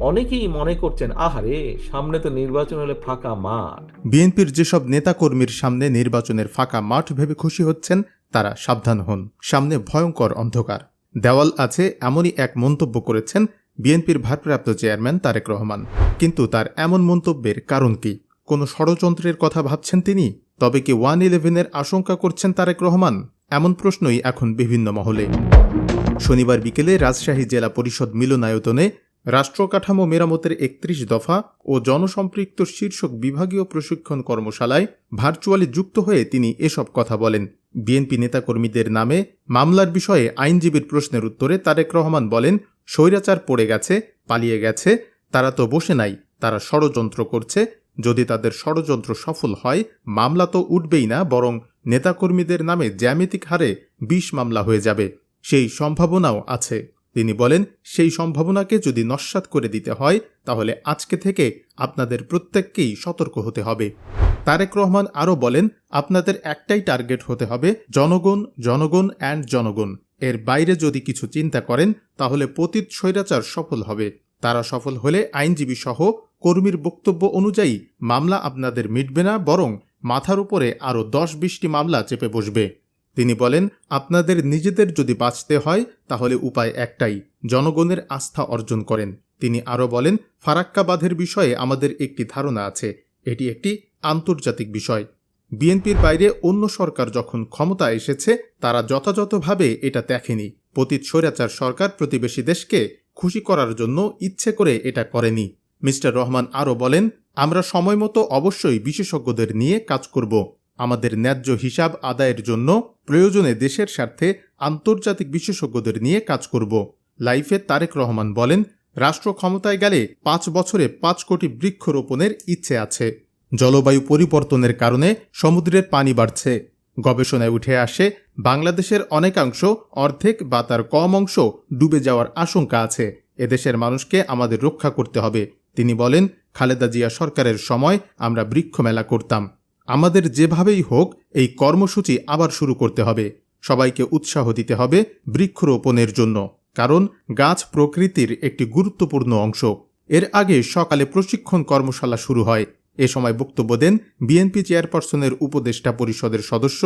অনেকেই মনে করছেন, আহারে, সামনে তো নির্বাচন হলে ফাঁকা মাঠ। বিএনপির যেসব নেতাকর্মীর সামনে নির্বাচনের ফাঁকা মাঠ ভেবে খুশি হচ্ছেন, তারা সাবধান হন। সামনে ভয়ঙ্কর অন্ধকার। দেওয়াল আছে এমনই এক মন্তব্য করেছেন বিএনপির ভারপ্রাপ্ত চেয়ারম্যান তারেক রহমান। কিন্তু তার এমন মন্তব্যের কারণ কি? কোনো ষড়যন্ত্রের কথা ভাবছেন তিনি? তবে কি ওয়ান ইলেভেনের আশঙ্কা করছেন তারেক রহমান? এমন প্রশ্নই এখন বিভিন্ন মহলে। শনিবার বিকেলে রাজশাহী জেলা পরিষদ মিলনায়তনে রাষ্ট্র কাঠামো মেরামতের একত্রিশ দফা ও জনসম্পৃক্ত শীর্ষক বিভাগীয় প্রশিক্ষণ কর্মশালায় ভার্চুয়ালি যুক্ত হয়ে তিনি এসব কথা বলেন। বিএনপি নেতাকর্মীদের নামে মামলার বিষয়ে আইনজীবীর প্রশ্নের উত্তরে তারেক রহমান বলেন, স্বৈরাচার পড়ে গেছে, পালিয়ে গেছে, তারা তো বসে নাই, তারা ষড়যন্ত্র করছে, যদি তাদের ষড়যন্ত্র সফল হয়, মামলা তো উঠবেই না, বরং নেতাকর্মীদের নামে জ্যামিতিক হারে বিশ মামলা হয়ে যাবে। সেই সম্ভাবনাও আছে। তিনি বলেন, সেই সম্ভাবনাকে যদি নস্বাত করে দিতে হয়, তাহলে আজকে থেকে আপনাদের প্রত্যেককেই সতর্ক হতে হবে। তারেক রহমান আরও বলেন, আপনাদের একটাই টার্গেট হতে হবে, জনগণ জনগণ অ্যান্ড জনগণ। এর বাইরে যদি কিছু চিন্তা করেন, তাহলে পতিত স্বৈরাচার সফল হবে। তারা সফল হলে আইনজীবী সহ কর্মীর বক্তব্য অনুযায়ী মামলা আপনাদের মিটবে না, বরং মাথার উপরে আরও দশ বিশটি মামলা চেপে বসবে। তিনি বলেন, আপনাদের নিজেদের যদি বাঁচতে হয়, তাহলে উপায় একটাই, জনগণের আস্থা অর্জন করেন। তিনি আরও বলেন ফারাক্কা বাঁধের বিষয়ে আমাদের একটি ধারণা আছে, এটি একটি আন্তর্জাতিক বিষয়। বিএনপির বাইরে অন্য সরকার যখন ক্ষমতা এসেছে, তারা যথাযথভাবে এটা দেখেনি। পতীত স্বৈরাচার সরকার প্রতিবেশী দেশকে খুশি করার জন্য ইচ্ছে করে এটা করেনি। মিস্টার রহমান আরও বলেন, আমরা সময়মতো অবশ্যই বিশেষজ্ঞদের নিয়ে কাজ করব। আমাদের ন্যায্য হিসাব আদায়ের জন্য প্রয়োজনে দেশের স্বার্থে আন্তর্জাতিক বিশেষজ্ঞদের নিয়ে কাজ করব। লাইফে তারেক রহমান বলেন, রাষ্ট্র ক্ষমতায় গেলে পাঁচ বছরে পাঁচ কোটি বৃক্ষরোপণের ইচ্ছে আছে। জলবায়ু পরিবর্তনের কারণে সমুদ্রের পানি বাড়ছে। গবেষণায় উঠে আসে, বাংলাদেশের অনেকাংশ অর্ধেক বা তার কম অংশ ডুবে যাওয়ার আশঙ্কা আছে। এদেশের মানুষকে আমাদের রক্ষা করতে হবে। তিনি বলেন, খালেদা জিয়া সরকারের সময় আমরা বৃক্ষ মেলা করতাম। আমাদের যেভাবেই হোক, এই কর্মসূচি আবার শুরু করতে হবে। সবাইকে উৎসাহ দিতে হবে বৃক্ষরোপণের জন্য, কারণ গাছ প্রকৃতির একটি গুরুত্বপূর্ণ অংশ। এর আগে সকালে প্রশিক্ষণ কর্মশালা শুরু হয়। এ সময় বক্তব্য দেন বিএনপি চেয়ারপারসনের উপদেষ্টা পরিষদের সদস্য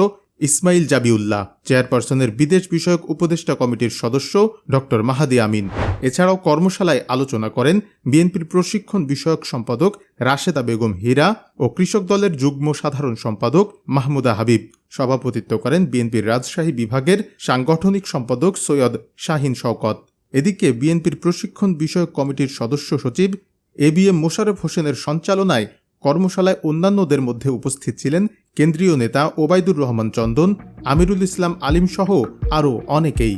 ইসমাইল জাবিউল্লাহ, চেয়ারপারসনের বিদেশ বিষয়ক উপদেষ্টা কমিটির সদস্য ড. মাহাদি আমিন। এছাড়াও কর্মশালায় আলোচনা করেন বিএনপির প্রশিক্ষণ বিষয়ক সম্পাদক রাশেদা বেগম হীরা ও কৃষক দলের যুগ্ম সাধারণ সম্পাদক মাহমুদা হাবিব। সভাপতিত্ব করেন বিএনপির রাজশাহী বিভাগের সাংগঠনিক সম্পাদক সৈয়দ শাহিন শওকত। এদিকে বিএনপির প্রশিক্ষণ বিষয়ক কমিটির সদস্য সচিব এ বি এম মোশাররফ হোসেনের সঞ্চালনায় কর্মশালায় অন্যান্যদের মধ্যে উপস্থিত ছিলেন কেন্দ্রীয় নেতা ওবায়দুর রহমান চন্দন, আমিরুল ইসলাম আলিমসহ আরও অনেকেই।